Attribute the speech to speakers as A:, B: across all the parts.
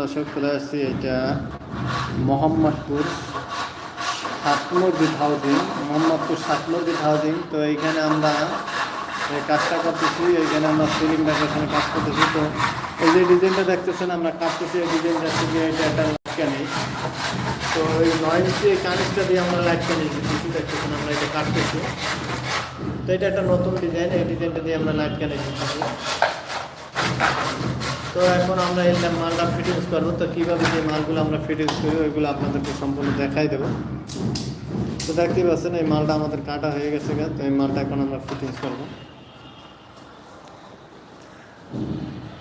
A: দর্শক, চলে আসছি এটা মোহাম্মদপুর সাত মসজিদ হাউজিং মোহাম্মদপুর সাত মসজিদ হাউজিং তো এইখানে আমরা কাজটা করতেছি, এইখানে আমরা সিলিং ডেকোরেশনে কাজ করতেছি। তো এই যে ডিজাইনটা দেখতেছেন, আমরা কাটতেছি এই ডিজাইনটা থেকে এটা একটা লাইটকানি তো এই নয় ইঞ্চি এই কানিসটা দিয়ে আমরা লাইটকানি দিচ্ছি দেখতেছেন আমরা এটা কাটতেছি। তো এটা একটা নতুন ডিজাইন এই ডিজাইনটা দিয়ে আমরা লাইটকানি দিচ্ছি তো এখন আমরা এই মালটা ফিটিংস করব। তো কীভাবে যে মালগুলো আমরা ফিটিংস করি ওইগুলো আপনাদেরকে সম্পূর্ণ দেখাই দেবো। তো দেখতেই পাচ্ছেন, এই মালটা আমাদের কাটা হয়ে গেছে তো এই মালটা এখন আমরা ফিটিংস করব।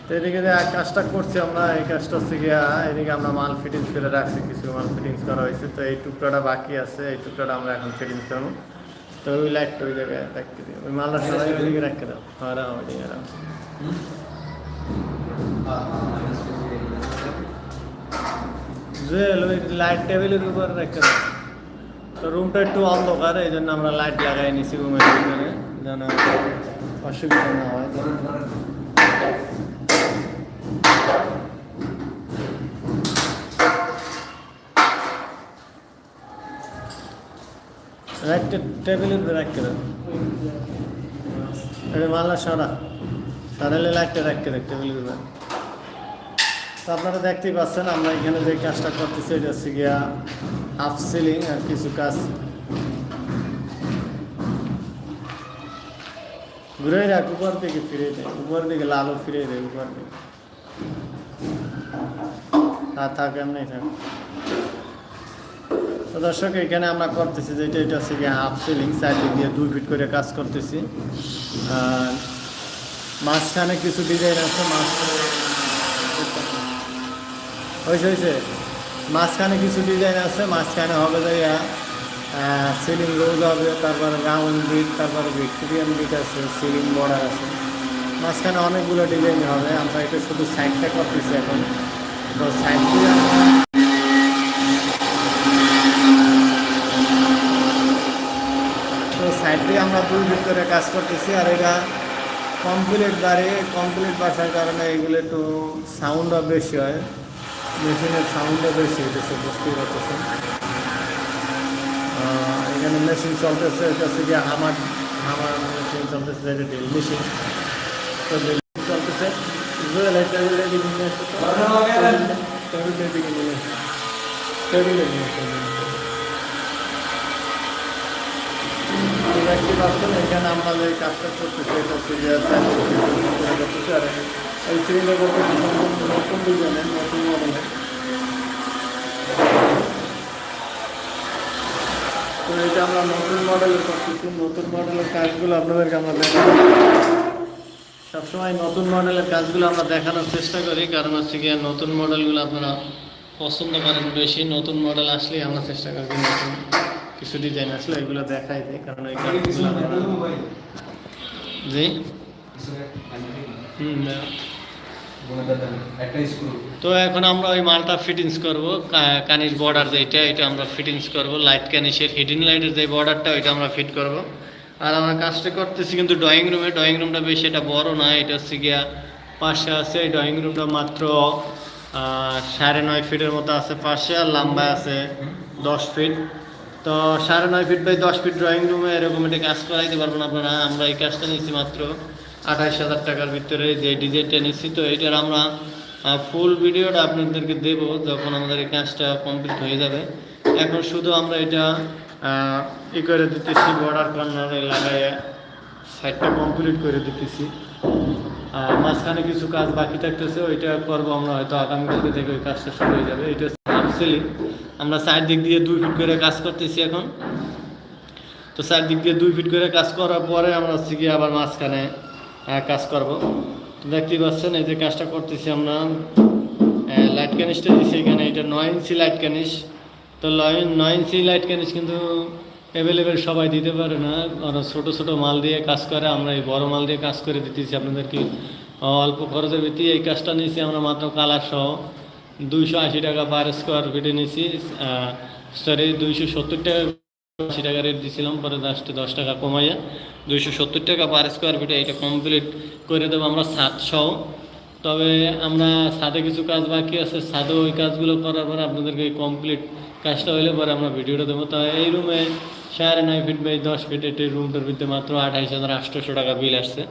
A: তো এদিকে যে কাজটা করছি আমরা, এই কাজটা হচ্ছে গিয়া এদিকে আমরা মাল ফিটিংস করে রাখছি, কিছু মাল ফিটিংস করা হয়েছে। তো এই টুকরাটা বাকি আছে, এই টুকরাটা আমরা এখন ফিটিংস করব। তো ওই লাইটটা ওই জায়গায় রাখতে দিই ওই মালটা সবাই ওইদিকে রাখতে দাও। হ্যাঁ ওইদিকে। লাইট টেবিলের উপর রেখে তো রুমটা একটু অন্ধকার এই জন্য আমরা লাইট লাগাই নিছি রুমের ভিতরে, যেন অসুবিধা না হয়। লাইটটা টেবিলের উপরে রেখে। দাও এটা মাল্লা সারা। সারালে লাইটটা রাখতে রাখতে টেবিলের উপরে। আপনারা দেখতেই পাচ্ছেন, আমরা এখানে যে কাজটা করতেছি, এটা হচ্ছে গিয়া হাফ সিলিং আর কিছু কাজ। ঘুরে রাখ উপর দিকে ফিরে দেয় উপর দিকে লালও ফিরে দেয় উপর দিকে। হ্যাঁ থাক এমনি থাক? তো দর্শক, এখানে আমরা করতেছি যেটা এটা হচ্ছে গিয়ে হাফ সিলিং সাইড দিয়ে দুই ফিট করে কাজ করতেছি। আর মাঝখানে কিছু ডিজাইন আছে, মাঝখানে হয়েছে হয়েছে মাঝখানে কিছু ডিজাইন আছে, মাঝখানে হবে যে সিলিং রোজ হবে তারপরে রাউন্ড বিট তারপরে ভিক্টোরিয়ান বিট আছে সিলিং বর্ডার আছে। মাঝখানে অনেকগুলো ডিজাইন হবে, আমরা এটা শুধু সাইডটা করতেছি এখন। তো সাইড দিয়ে আমরা তো সাইড দিয়ে আমরা দুই ভিতরে কাজ করতেছি, আর এটা কমপ্লিট বাড়ি কমপ্লিট বাসার কারণে এগুলো একটু সাউন্ডও বেশি হয়। মেশিনের সাউন্ডও বেশি হইতেছে বুঝতেই পারতেছেন। এখানে মেশিন চলতেছে এটা হচ্ছে গিয়ে হামার হামার মেশিন চলতেছে এটা ড্রিল মেশিন। তো ড্রিল চলতেছে টেবিল টেবিল টেবিল টেবিল নিয়ে টেবিল টেবিল দিকে নিয়ে টেবিল টেবিলে নিয়ে আসো। তো দেখতে পাচ্ছেন এখানে আমরা যে কাজটা করতেছি এটা আর এই করতেছি নতুন ডিজাইনের নতুন মডেলের তো এটা আমরা নতুন মডেলের করতেছি, নতুন মডেলের কাজগুলো আপনাদেরকে আমরা দেখাবো। সবসময় নতুন মডেলের কাজগুলো আমরা দেখানোর চেষ্টা করি, কারণ হচ্ছে গিয়ে নতুন মডেলগুলো আপনারা পছন্দ করেন বেশি, নতুন মডেল আসলেই আমরা চেষ্টা করি নতুন। কিছু ডিজাইন আসলে এগুলো দেখাই দিই কারণ জি? তো এখন আমরা ওই মালটা ফিটিংস করব কানির বর্ডার যেটা এটা আমরা ফিটিংস করব লাইট কানিসের হিডিং লাইটের যে বর্ডারটা ওইটা আমরা ফিট করব। আর আমরা কাজটা করতেছি কিন্তু ড্রয়িং রুমে ড্রয়িং রুমটা বেশি এটা বড় না এটা হচ্ছে গিয়া পাশে আছে এই ড্রয়িং রুমটা মাত্র সাড়ে নয় ফিটের মতো আছে পাশে আর লম্বা আছে দশ ফিট তো সাড়ে নয় ফিট বাই দশ ফিট ড্রয়িং রুমে এরকম একটা কাজ করাইতে পারবেন আপনারা। আমরা এই কাজটা নিচ্ছি মাত্র আঠাইশ হাজার টাকার ভিতরে। যে ডিজাইনটা নিচ্ছি তো এইটার আমরা ফুল ভিডিওটা আপনাদেরকে দেব যখন আমাদের এই কাজটা কমপ্লিট হয়ে যাবে। এখন শুধু আমরা এটা ই করে দিতেছি বর্ডার কর্নারে লাগাইয়া সাইডটা কমপ্লিট করে দিতেছি। মাঝখানে কিছু কাজ বাকি থাকতেছে, ওইটা করব আমরা হয়তো আগামীকালকে থেকে ওই কাজটা শুরু হয়ে যাবে। এটা সিলিং আমরা সাইড দিক দিয়ে দুই ফিট করে কাজ করতেছি এখন। তো সাইড দিক দিয়ে দুই ফিট করে কাজ করার পরে আমরা হচ্ছে গিয়ে আবার মাঝখানে কাজ করব। তো দেখতেই পাচ্ছেন, এই যে কাজটা করতেছি আমরা। লাইট ক্যানিসটা দিচ্ছি এখানে, এটা নয় ইঞ্চি লাইট ক্যানিস তো নয় ইঞ্চি লাইট ক্যানিস কিন্তু অ্যাভেলেবেল সবাই দিতে পারে না। ওরা ছোটো ছোটো মাল দিয়ে কাজ করে, আমরা এই বড় মাল দিয়ে কাজ করে দিতেছি আপনাদেরকে। অল্প খরচের ভিত্তি এই কাজটা নিয়েছি আমরা মাত্র কালার সহ। দুইশো আশি টাকা পার স্কোয়ার ফিটে নিয়েছি। সরি দুইশো সত্তর টাকা আশি টাকা রেট দিয়েছিলাম, পরে লাস্টে দশ টাকা কমাইয়া দুইশো সত্তর টাকা পার স্কোয়ার ফিটে এটা কমপ্লিট করে দেবো আমরা সাতশো তবে আমরা সাদে কিছু কাজ বাকি আছে সাদে ওই কাজগুলো করার পরে আপনাদেরকে কমপ্লিট কাজটা হইলে পরে আমরা ভিডিওটা দেবো। তো এই রুমে সাড়ে নয় ফিট বাই দশ ফিট এটি রুমটার ভিতরে মাত্র আঠাইশ হাজার আটশোশো টাকা বিল আসছে।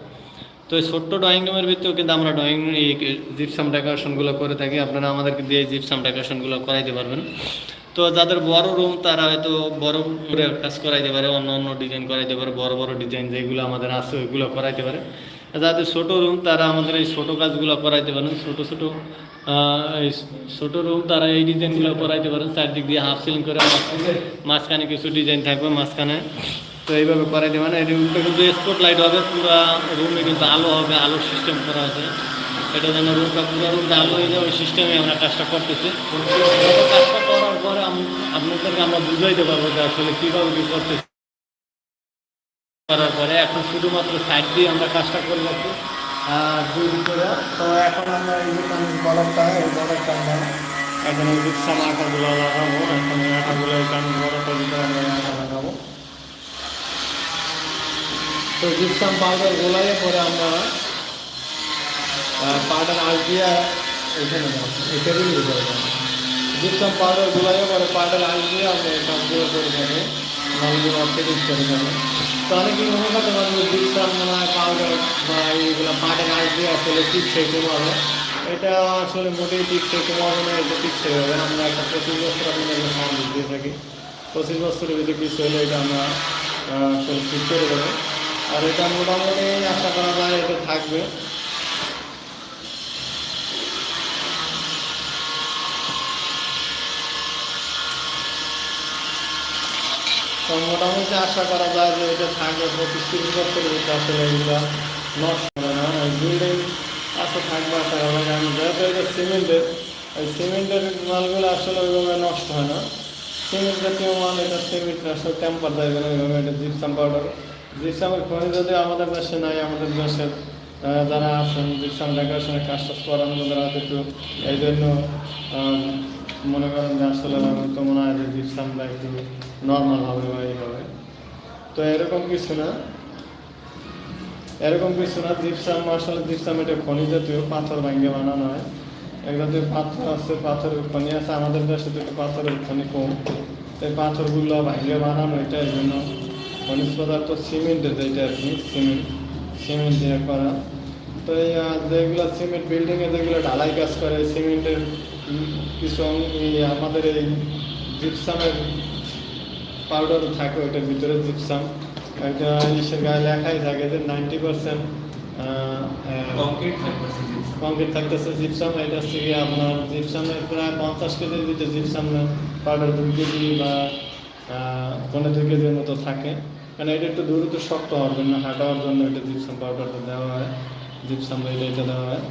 A: তো এই ছোট্ট ড্রয়িং রুমের ভিতরেও কিন্তু আমরা ড্রয়িং এই জিপসাম ডেকোরেশনগুলো করে থাকি। আপনারা আমাদেরকে দিয়ে জিপসাম ডেকোরেশনগুলো করাইতে পারবেন। তো যাদের বড় রুম তারা হয়তো বড় করে কাজ করাইতে পারে, অন্য অন্য ডিজাইন করাইতে পারে, বড় বড় ডিজাইন যেগুলো আমাদের আছে, ওইগুলো করাইতে পারে। যাদের ছোট রুম তারা আমাদের এই ছোট কাজগুলো করাইতে পারেন। ছোট ছোট এই ছোট রুম তারা এই ডিজাইনগুলো করাইতে পারেন। চারদিক দিয়ে হাফ সিলিং করে মাঝ- মাঝখানে কিছু ডিজাইন থাকবে মাঝখানে। তো এইভাবে করাইতে পারেন। এই রুমটা কিন্তু স্পট লাইট হবে, পুরো রুমে কিন্তু আলো হবে, আলোর সিস্টেম করা আছে। এটা যেন রুমটা পুরো রুমটা আলো হয়ে যায়, ওই সিস্টেমে আমরা কাজটা করতেছি। কাজটা করার পরে আপনাদেরকে আমরা বুঝাইতে পারব যে আসলে কীভাবে কী করতেছি। করার পরে এখন শুধুমাত্র সাইড দিয়ে আমরা কাজটা করে যাচ্ছি দুই ভিতরে, তো এখন আমরা এই যে এখন এই জিপসাম আটাগুলো লাগাবো, এখন এই আটাগুলো কারণ বড়টা ভিতরে লাগাবো। তো জিপসাম পাউডার গোলাইয়ে পরে আমরা পাউডার আল দিয়ে এখানে এই টেবিলের উপরে পাউডার গোলাইয়ে পরে পাউডার আল দিয়ে আমরা কাজগুলো করে যাব নলগুলো ফিটিং করে যাব তো অনেকেই মনে করতে পারবে জিপসাম মনে হয় পাউডার বা এইগুলো পাউডার আল দিয়ে আসলে টিপসে কমাবে এটা আসলে মোটেই টিপসে কমাবে না, এটা টিপসে হবে। আমরা একটা পঁচিশ বছর আপনাদের সাউন্ড দিয়ে থাকি। পঁচিশ বছরের ভিতরে কিছু হলে এটা আমরা আসলে ঠিক করে দেবো। আর এটা মোটামুটি আশা করা যায় এটা থাকবে। তো মোটামুটি আশা করা যায় যে বছরের ভিতরে আসলে নষ্ট হবে না। ওই বিল্ডিং আশা থাকবে আশা করা যায় যেহেতু এটা সিমেন্টের ওই সিমেন্টের মালগুলো আসলে ওইভাবে নষ্ট হয় না। সিমেন্ট জাতীয় মাল, এটা সিমেন্ট আসলে টেম্পার না, ওইভাবে এটা জিপসাম পাউডার জিপসামের খনি যদি আমাদের দেশে নাই, আমাদের দেশের যারা আছেন জিপসাম ডেকোরেশনের কাজ টাজ একটু এই জন্য মনে করেন যে আসলে তো মনে হয় যে জিপসামটা একটু নর্মাল হবে বা এই হবে তো এরকম কিছু না। এরকম কিছু না, জিপসাম আসলে জিপসাম এটা খনি জাতীয়, পাথর ভাঙ্গে বানানো হয়। এক জাতীয় পাথর আছে, পাথরের খনি আছে, আমাদের দেশে একটু পাথরের খনি কম। তো এই পাথরগুলো ভাঙ্গে বানানো, এটা এই জন্য খনিজ পদার্থ সিমেন্টের যেটা আর কি সিমেন্ট সিমেন্ট দিয়ে করা। তো এই যেগুলো সিমেন্ট বিল্ডিংয়ে যেগুলো ঢালাই কাজ করে সিমেন্টের কিছু আমাদের এই জিপসামের পাউডার থাকে ওইটার ভিতরে জিপসাম। একটা ইসের গায়ে লেখাই থাকে যে নাইনটি পার্সেন্ট
B: কংক্রিট থাকতেছে জিপসাম।
A: এটা হচ্ছে গিয়ে আপনার জিপসামের প্রায় পঞ্চাশ কেজির ভিতরে জিপসাম পাউডার দুই কেজি বা পনেরো দুই কেজির মতো থাকে। কারণ এটা একটু দ্রুত শক্ত হওয়ার জন্য হাঁটার জন্য এটা জিপসাম পাউডারটা দেওয়া হয়। জিপসাম এটা এটা দেওয়া হয়।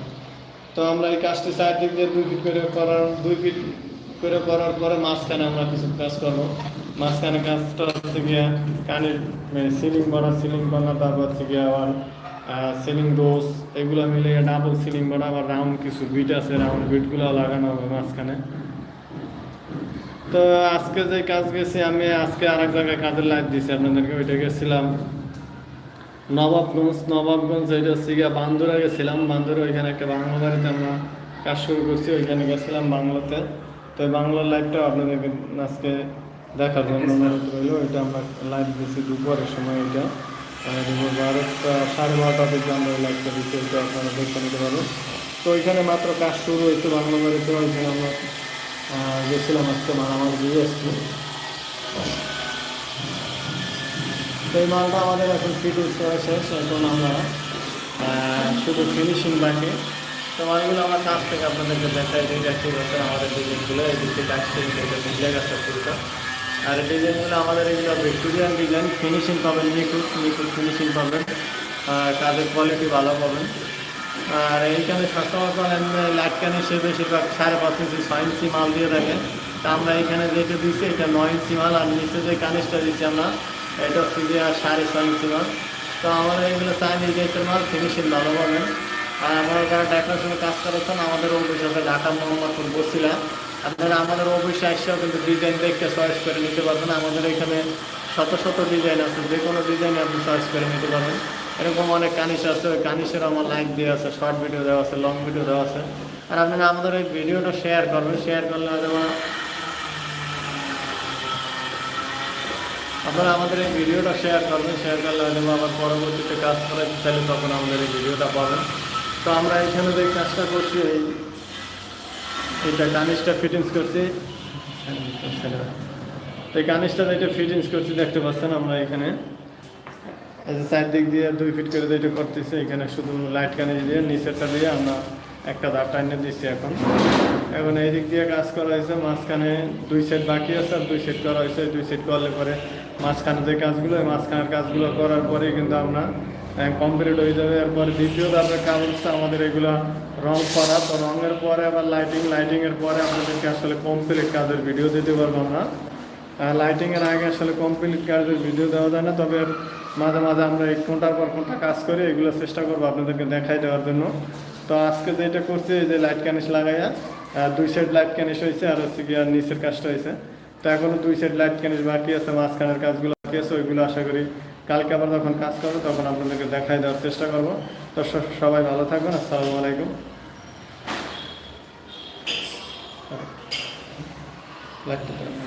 A: তো আমরা এই কাজটি চারদিক দিয়ে দুই ফিট করে করার, দুই ফিট করে করার পরে মাঝখানে আমরা কিছু কাজ করব। মাঝখানে কাজটা হচ্ছে গিয়ে কানের সিলিং করা সিলিং করা তারপর হচ্ছে গিয়ে আবার সিলিং ডোজ এগুলো মিলে ডাবল সিলিং করা আবার রাউন্ড কিছু বিট আছে রাউন্ড বিটগুলো লাগানো হবে মাঝখানে। তো আজকে যে কাজ গেছি, আমি আজকে আরেক জায়গায় কাজের লাইট দিয়েছি আপনাদেরকে ওইটা গেছিলাম। নবাবগঞ্জ নবাবগঞ্জ এটা হচ্ছে গিয়ে বান্দুরা গেছিলাম বান্দুরা ওইখানে একটা বাংলা বাড়িতে আমরা কাজ শুরু করছি, ওইখানে গেছিলাম বাংলাতে। তো বাংলার লাইভটাও আপনাদেরকে আজকে দেখার জন্য অনুরোধ রইল, ওইটা আমরা লাইভ দিয়েছি দুপুরের সময় এটা। দুপুর বারোটা, সাড়ে বারোটা থেকে আমরা লাইভটা দিচ্ছি ওইটা আপনারা দেখে নিতে পারবেন। তো ওইখানে মাত্র কাজ শুরু হয়েছে বাংলা বাড়িতে, ওইখানে আমরা গেছিলাম আজকে মারামার দিয়ে। এসছি তো এই মালটা আমাদের এখন ফিটিংস করা শেষ, এখন আমরা শুধু ফিনিশিং বাকি। তো মালগুলো আমরা কাছ থেকে আপনাদেরকে দেখাই দিই দেখতে পাচ্ছেন আমাদের ডিজাইনগুলো, এই দিকে কাছে এটা ভিজে গেছে পুরোটা। আর ডিজাইনগুলো আমাদের এগুলো ভিক্টোরিয়ান ডিজাইন ফিনিশিং পাবেন, নিখুঁত নিখুঁত ফিনিশিং পাবেন কাজের কোয়ালিটি ভালো পাবেন। আর এইখানে কাস্টমার করেন লাইট কানে সে বেশিরভাগ সাড়ে পাঁচ ইঞ্চি, ছয় ইঞ্চি মাল দিয়ে থাকে। তা আমরা এখানে যেটা দিচ্ছি এটা নয় ইঞ্চি মাল, আর নিচে যে কানিসটা দিচ্ছি আমরা এটা হচ্ছে ছয় ইঞ্চি মাল। তো আমাদের এগুলো চাইনিজ গেটের মাল ফিনিশিং ভালো পাবেন। আর আমরা যারা ডেকোরেশনে কাজ করেছেন, আমাদের অফিস আছে ঢাকা মোহাম্মদপুর, বসিলা। আপনারা আমাদের অফিসে আসলেও কিন্তু ডিজাইন দেখতে চয়েস করে নিতে পারবেন। আমাদের এখানে শত শত ডিজাইন আছে, যে কোনো ডিজাইন আপনি চয়েস করে নিতে পারবেন। এরকম অনেক কানিশ আছে, ওই কানিসের আমার লাইক দেওয়া আছে শর্ট ভিডিও দেওয়া আছে লং ভিডিও দেওয়া আছে। আর আপনারা আমাদের এই ভিডিওটা শেয়ার করবেন। শেয়ার করলে হয়তো আপনারা আমাদের এই ভিডিওটা শেয়ার করবেন শেয়ার করলে হয়তো আবার পরবর্তীতে কাজ করে তাহলে তখন আমাদের এই ভিডিওটা পাবেন। তো আমরা এখানে যে কাজটা করছি, এই এইটা কানিসটা ফিটিংস করছি। তো এই কানিসটা যেটা ফিটিংস করছি, দেখতে পাচ্ছেন আমরা এখানে। এই যে সাইড দিক দিয়ে দুই ফিট করে যেটা করতেছি, এখানে শুধু লাইট কানিস দিয়ে, নিচেরটা দিয়ে আমরা একটা ধার টাইনে দিচ্ছি এখন। এখন এই দিক দিয়ে কাজ করা হয়েছে, মাঝখানে দুই সেট বাকি আছে আর দুই সেট করা হয়েছে। দুই সেট করলে পরে মাঝখানে যে কাজগুলো, এই মাঝখানের কাজগুলো করার পরে কিন্তু আমরা কমপ্লিট হয়ে যাবে। এরপর দ্বিতীয় ধাপের কাজ হচ্ছে আমাদের এগুলো রং করা। তো রঙের পরে আবার লাইটিং লাইটিংয়ের পরে আপনাদেরকে আসলে কমপ্লিট কাজের ভিডিও দিতে পারব আমরা। লাইটিংয়ের আগে আসলে কমপ্লিট কাজের ভিডিও দেওয়া যায় না, তবে মাঝে মাঝে আমরা এক ঘণ্টার পর ঘণ্টা কাজ করি এগুলো চেষ্টা করব আপনাদেরকে দেখাই দেওয়ার জন্য। তো আজকে যেটা করছি, এই যে লাইট ক্যানিস লাগাইয়া দুই সাইড লাইট ক্যানিস হয়েছে আর হচ্ছে গিয়ে নিচের কাজটা হয়েছে তো এখনও দুই সাইড লাইট ক্যানিস বাকি আছে, মাঝখানের কাজগুলো বাকি আছে, ওইগুলো আশা করি কালকে আবার যখন কাজ করব তখন আপনাদেরকে দেখায় দেওয়ার চেষ্টা করব তো সবাই ভালো থাকবেন, আসসালামু আলাইকুম লাইটটা।